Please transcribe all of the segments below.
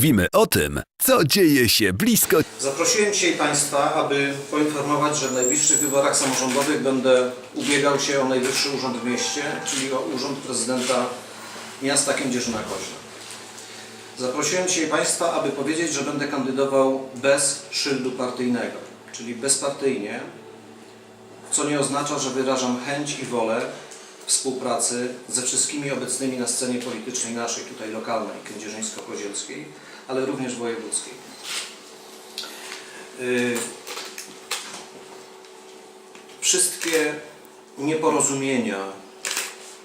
Mówimy o tym, co dzieje się blisko Zaprosiłem dzisiaj Państwa, aby poinformować, że w najbliższych wyborach samorządowych będę ubiegał się o najwyższy urząd w mieście, czyli o urząd prezydenta miasta Kędzierzyna-Koźla. Zaprosiłem dzisiaj Państwa, aby powiedzieć, że będę kandydował bez szyldu partyjnego, czyli bezpartyjnie, co nie oznacza, że wyrażam chęć i wolę współpracy ze wszystkimi obecnymi na scenie politycznej naszej, tutaj lokalnej, kędzierzyńsko-kozielskiej, ale również wojewódzkiej. Y, Wszystkie nieporozumienia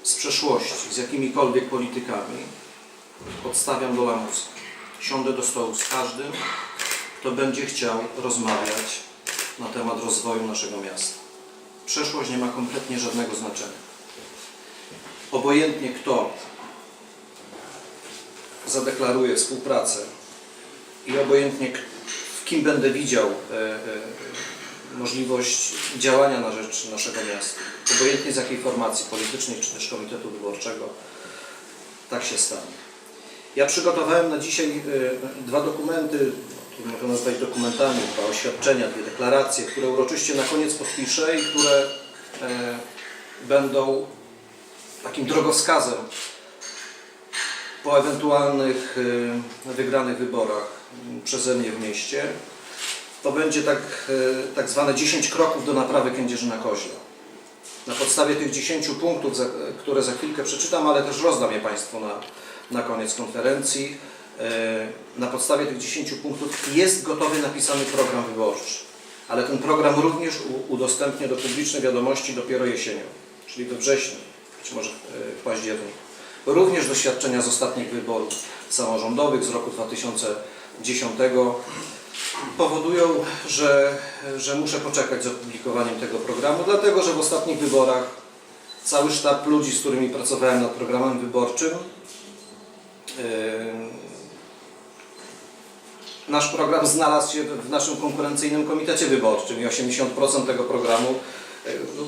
z przeszłości z jakimikolwiek politykami odstawiam do lamusa. Siądę do stołu z każdym, kto będzie chciał rozmawiać na temat rozwoju naszego miasta. Przeszłość nie ma kompletnie żadnego znaczenia. Obojętnie kto zadeklaruje współpracę i obojętnie w kim będę widział e, e, możliwość działania na rzecz naszego miasta, obojętnie z jakiej formacji politycznej czy też komitetu wyborczego, tak się stanie. Ja przygotowałem na dzisiaj e, dwa dokumenty, które można nazwać dokumentami, dwa oświadczenia, dwie deklaracje, które uroczyście na koniec podpiszę i które będą takim drogowskazem po ewentualnych y, wygranych wyborach przeze mnie w mieście, to będzie tak, y, tak zwane 10 kroków do naprawy Kędzierzyna Koźla. Na podstawie tych 10 punktów, które za chwilkę przeczytam, ale też rozdam je Państwu na, na koniec konferencji, y, na podstawie tych 10 punktów jest gotowy napisany program wyborczy. Ale ten program również udostępnię do publicznej wiadomości dopiero jesienią, czyli we wrześniu, być może y, w październiku. Również doświadczenia z ostatnich wyborów samorządowych z roku 2010 powodują, że, że muszę poczekać z opublikowaniem tego programu, dlatego że w ostatnich wyborach cały sztab ludzi, z którymi pracowałem nad programem wyborczym, yy, nasz program znalazł się w naszym konkurencyjnym komitecie wyborczym i 80% tego programu,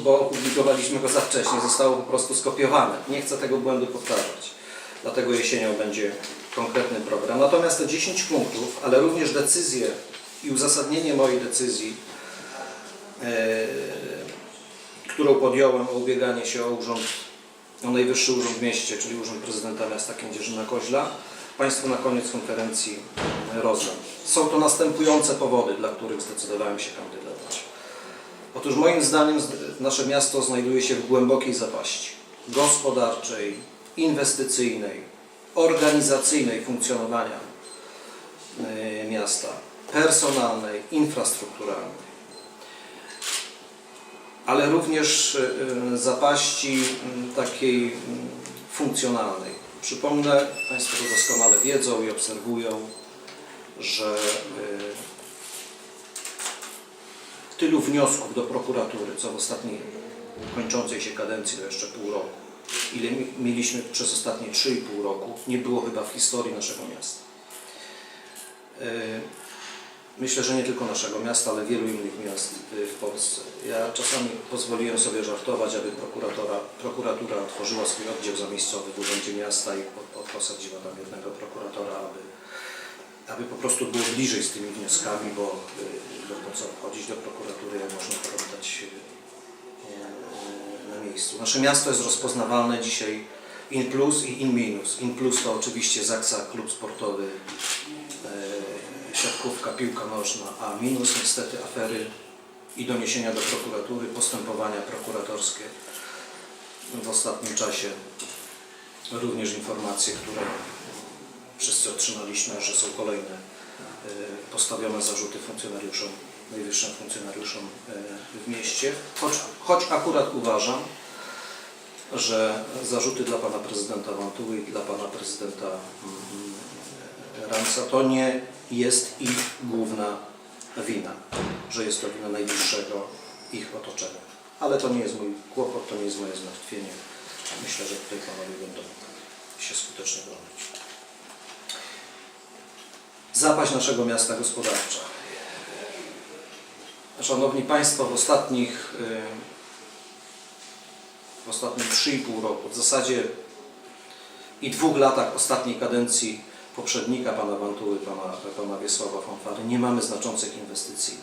bo opublikowaliśmy go za wcześnie, zostało po prostu skopiowane. Nie chcę tego błędu powtarzać. Dlatego jesienią będzie konkretny program. Natomiast te 10 punktów, ale również decyzje i uzasadnienie mojej decyzji, yy, którą podjąłem o ubieganie się o urząd, o najwyższy urząd w mieście, czyli urząd prezydenta miasta Kędzierzyna-Koźla, Państwu na koniec konferencji rozdam. Są to następujące powody, dla których zdecydowałem się kandydować. Otóż moim zdaniem nasze miasto znajduje się w głębokiej zapaści. Gospodarczej, inwestycyjnej, organizacyjnej funkcjonowania y, miasta, personalnej, infrastrukturalnej, ale również y, zapaści y, takiej y, funkcjonalnej. Przypomnę, Państwo to doskonale wiedzą i obserwują, że tylu wniosków do prokuratury, co w ostatniej kończącej się kadencji, to jeszcze pół roku, ile mi- mieliśmy przez ostatnie 3,5 roku, nie było chyba w historii naszego miasta. Y, Myślę, że nie tylko naszego miasta, ale wielu innych miast y, w Polsce. Ja czasami pozwoliłem sobie żartować, aby prokuratora, prokuratura otworzyła swój oddział zamiejscowy w Urzędzie Miasta i po, po, posadziła tam jednego prokuratora, aby, aby po prostu było bliżej z tymi wnioskami, bo, y, bo po co chodzić do prokuratury, jak można to oddać y, na miejscu. Nasze miasto jest rozpoznawalne dzisiaj in plus i in minus. In plus to oczywiście Zaksa, klub sportowy, siatkówka, piłka nożna, a minus niestety afery i doniesienia do prokuratury, postępowania prokuratorskie w ostatnim czasie. Również informacje, które wszyscy otrzymaliśmy, że są kolejne e, postawione zarzuty funkcjonariuszom, najwyższym funkcjonariuszom e, w mieście. Choć, choć akurat uważam, że zarzuty dla pana prezydenta Wantuły i dla pana prezydenta mm, Ramsa to nie jest ich główna wina, że jest to wina najbliższego ich otoczenia. Ale to nie jest mój kłopot, to nie jest moje zmartwienie. Myślę, że tutaj panowie będą się skutecznie bronić. Zapaść naszego miasta gospodarcza. Szanowni Państwo, w ostatnich y, w ostatnich 3,5 roku, w zasadzie i dwóch latach ostatniej kadencji poprzednika pana Wantuły, pana, pana Wiesława Fanfary, nie mamy znaczących inwestycji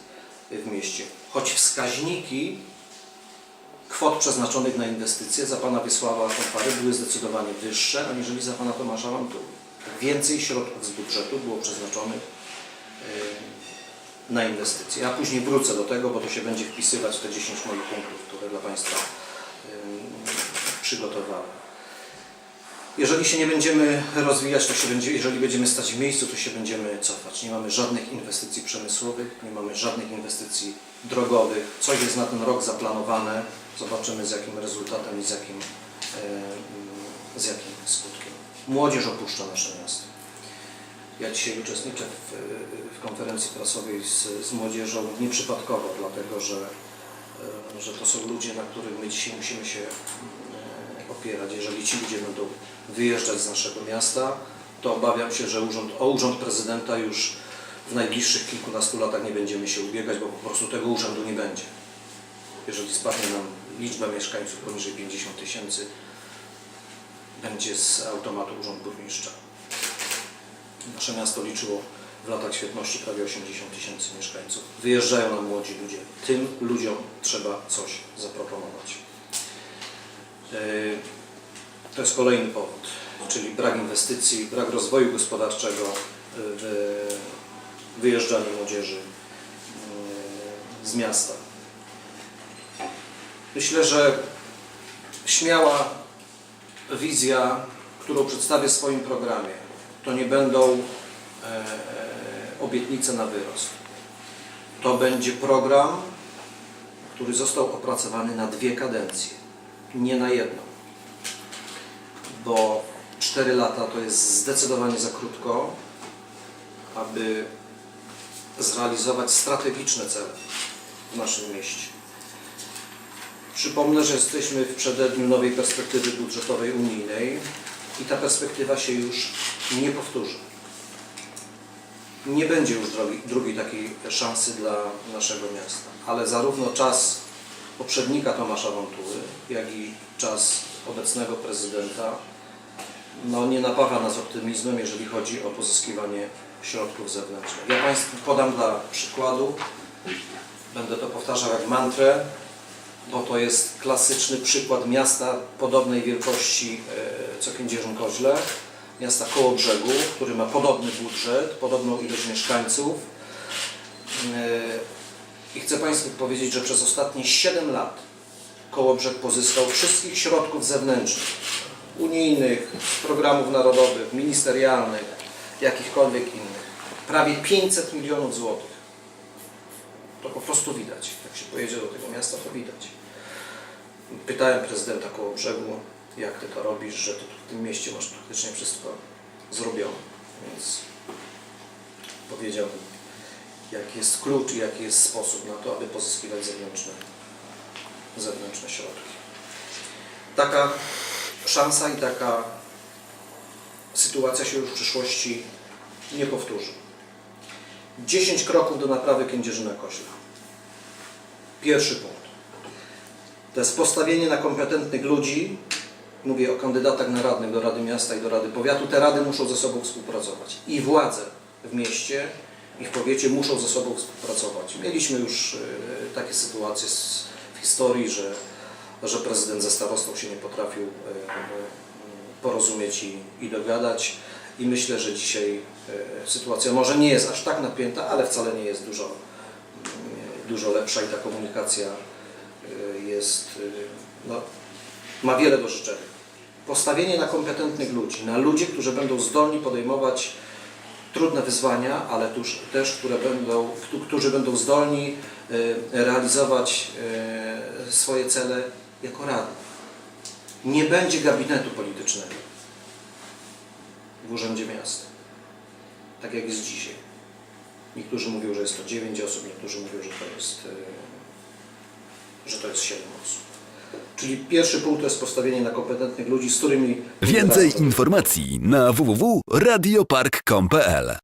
w mieście. Choć wskaźniki kwot przeznaczonych na inwestycje za pana Wiesława Fanfary były zdecydowanie wyższe aniżeli za pana Tomasza Wantuły. Więcej środków z budżetu było przeznaczonych e, na inwestycje. Ja później wrócę do tego, bo to się będzie wpisywać w te 10 moich punktów, które dla Państwa em, przygotowałem. Jeżeli się nie będziemy rozwijać, to się będzie, jeżeli będziemy stać w miejscu, to się będziemy cofać. Nie mamy żadnych inwestycji przemysłowych, nie mamy żadnych inwestycji drogowych. Coś jest na ten rok zaplanowane. Zobaczymy z jakim rezultatem i z jakim, e, z jakim skutkiem. Młodzież opuszcza nasze miasto. Ja dzisiaj uczestniczę w, w konferencji prasowej z, z młodzieżą nieprzypadkowo, dlatego że, e, że to są ludzie, na których my dzisiaj musimy się e, opierać. Jeżeli ci ludzie będą wyjeżdżać z naszego miasta, to obawiam się, że urząd, o urząd prezydenta już w najbliższych kilkunastu latach nie będziemy się ubiegać, bo po prostu tego urzędu nie będzie. Jeżeli spadnie nam liczba mieszkańców poniżej 50 tysięcy, będzie z automatu urząd burmistrza. Nasze miasto liczyło w latach świetności prawie 80 tysięcy mieszkańców. Wyjeżdżają nam młodzi ludzie. Tym ludziom trzeba coś zaproponować. Yy, To jest kolejny powód, czyli brak inwestycji, brak rozwoju gospodarczego w wyjeżdżaniu młodzieży yy, z miasta. Myślę, że śmiała wizja, którą przedstawię w swoim programie, to nie będą e, e, obietnice na wyrost. To będzie program, który został opracowany na dwie kadencje, nie na jedną. Bo 4 lata to jest zdecydowanie za krótko, aby zrealizować strategiczne cele w naszym mieście. Przypomnę, że jesteśmy w przededniu nowej perspektywy budżetowej unijnej i ta perspektywa się już nie powtórzy. Nie będzie już drogi, drugiej takiej szansy dla naszego miasta, ale zarówno czas poprzednika Tomasza Wątuły, jak i czas obecnego prezydenta no, nie napawa nas optymizmem, jeżeli chodzi o pozyskiwanie środków zewnętrznych. Ja Państwu podam dla przykładu, będę to powtarzał jak mantrę, bo to jest klasyczny przykład miasta podobnej wielkości e, co Kędzierzyn-Koźle, miasta koło brzegu, który ma podobny budżet, podobną ilość mieszkańców. E, I chcę Państwu powiedzieć, że przez ostatnie 7 lat Kołobrzeg pozyskał wszystkich środków zewnętrznych, unijnych, z programów narodowych, ministerialnych, jakichkolwiek innych, prawie 500 milionów złotych. To po prostu widać. Jak się pojedzie do tego miasta, to widać. Pytałem prezydenta koło brzegu, jak ty to robisz, że ty w tym mieście masz praktycznie wszystko zrobione. Więc powiedział jaki jest klucz i jaki jest sposób na to, aby pozyskiwać zewnętrzne, zewnętrzne środki. Taka szansa i taka sytuacja się już w przyszłości nie powtórzy. 10 kroków do naprawy Kędzierzyna Koźla. Pierwszy punkt. To jest postawienie na kompetentnych ludzi. Mówię o kandydatach na radnych do Rady Miasta i do Rady Powiatu. Te rady muszą ze sobą współpracować. I władze w mieście i w powiecie muszą ze sobą współpracować. Mieliśmy już e, takie sytuacje w historii, że, że prezydent ze starostą się nie potrafił e, e, porozumieć i, i dogadać. I myślę, że dzisiaj e, sytuacja może nie jest aż tak napięta, ale wcale nie jest dużo, mm, dużo lepsza i ta komunikacja e, jest, e, no, ma wiele do życzenia. Postawienie na kompetentnych ludzi, na ludzi, którzy będą zdolni podejmować trudne wyzwania, ale tuż, też, które będą, któ- którzy będą zdolni realizować swoje cele jako radni. Nie będzie gabinetu politycznego w Urzędzie Miasta, tak jak jest dzisiaj. Niektórzy mówią, że jest to 9 osób, niektórzy mówią, że to jest, e, że to jest 7 osób. Czyli pierwszy punkt to jest postawienie na kompetentnych ludzi, z którymi Więcej informacji na www.radiopark.pl